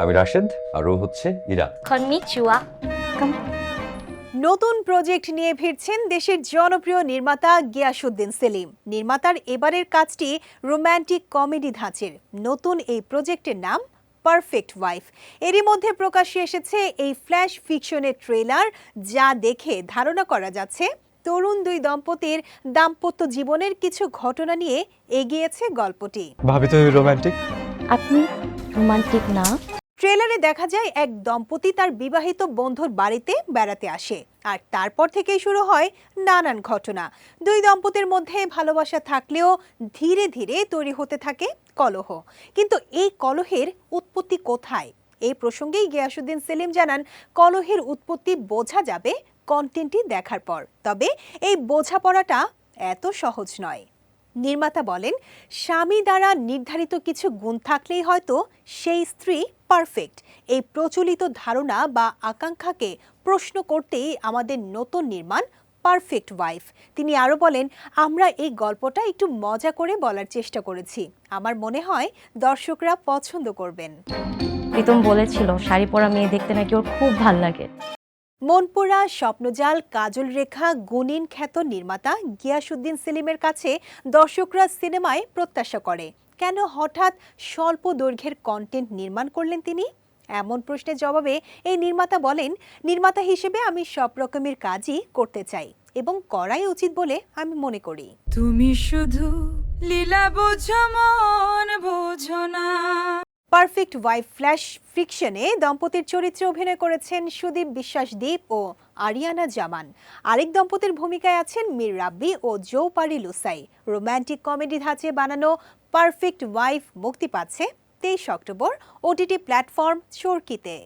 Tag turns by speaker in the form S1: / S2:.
S1: আমি রাশেদ আর ও হচ্ছে ইরা
S2: নতুন প্রজেক্ট নিয়ে ফিরছেন দেশের জনপ্রিয় নির্মাতা গিয়াসুদ্দিন সেলিম। নির্মাতার এবারের কাজটি রোম্যান্টিক কমেডি ধাঁচের। নতুন এই প্রজেক্টের নাম পারফেক্ট ওয়াইফ। এরই মধ্যে প্রকাশ্যে এসেছে এই ফ্ল্যাশ ফিকশনের ট্রেলার যা দেখে ধারণা করা যাচ্ছে তরুণ দুই দম্পতির দাম্পত্য জীবনের কিছু ঘটনা নিয়ে এগিয়েছে গল্পটি।
S3: ভাবি তো রোমান্টিক
S4: আপনি রোমান্টিক না?
S2: ট্রেলারে দেখা যায় এক দম্পতি তার বিবাহিত বন্ধুর বাড়িতে বেড়াতে আসে আর তারপর থেকেই শুরু হয় নানান ঘটনা। দুই দম্পতির মধ্যে ভালোবাসা থাকলেও ধীরে ধীরে তৈরি হতে থাকে কলহ। কিন্তু এই কলহের উৎপত্তি কোথায়? এই প্রসঙ্গেই গিয়াসুদ্দিন সেলিম জানান, কলহের উৎপত্তি বোঝা যাবে কন্টেন্টটি দেখার পর। তবে এই বোঝাপড়াটা এত সহজ নয়। নির্মাতা বলেন, স্বামী দ্বারা নির্ধারিত কিছু গুণ থাকলেই হয়তো সেই স্ত্রী পারফেক্ট এই প্রচলিত ধারণা বা আকাঙ্ক্ষাকে প্রশ্ন করতেই আমাদের নতুন নির্মাণ পারফেক্ট ওয়াইফ তিনি আরও বলেন, আমরা এই গল্পটা একটু মজা করে বলার চেষ্টা করেছি। আমার মনে হয় দর্শকরা পছন্দ করবেন।
S4: প্রীতম বলেছিল, শাড়ি পরা মেয়ে দেখতে নাকি ওর খুব ভালো লাগে।
S2: মনপুরা, স্বপ্নজাল কাজল রেখা গুণিন খ্যাত নির্মাতা গিয়াসুদ্দিন সেলিমের কাছে দর্শকরা সিনেমায় প্রত্যাশা করে। কেন হঠাৎ স্বল্প দৈর্ঘ্যের কন্টেন্ট নির্মাণ করলেন তিনি? এমন প্রশ্নের জবাবে এই নির্মাতা বলেন, নির্মাতা হিসেবে আমি সব রকমের কাজই করতে চাই এবং করাই উচিত বলে আমি মনে করি।
S5: তুমি শুধু লীলা বোঝো, মন বোঝো না।
S2: পারফেক্ট ওয়াইফ ফ্ল্যাশ ফিকশনে দম্পতির চরিত্রে অভিনয় করেছেন সুদীপ বিশ্বাস দীপ ও আরিয়ানা জামান। আরেক দম্পতির ভূমিকায় আছেন মীর রাব্বি ও জৌপারি লুসাই। রোম্যান্টিক কমেডি ধাঁচে বানানো পারফেক্ট ওয়াইফ মুক্তি পাচ্ছে তেইশ অক্টোবর, ওটিটি প্ল্যাটফর্ম চরকিতে।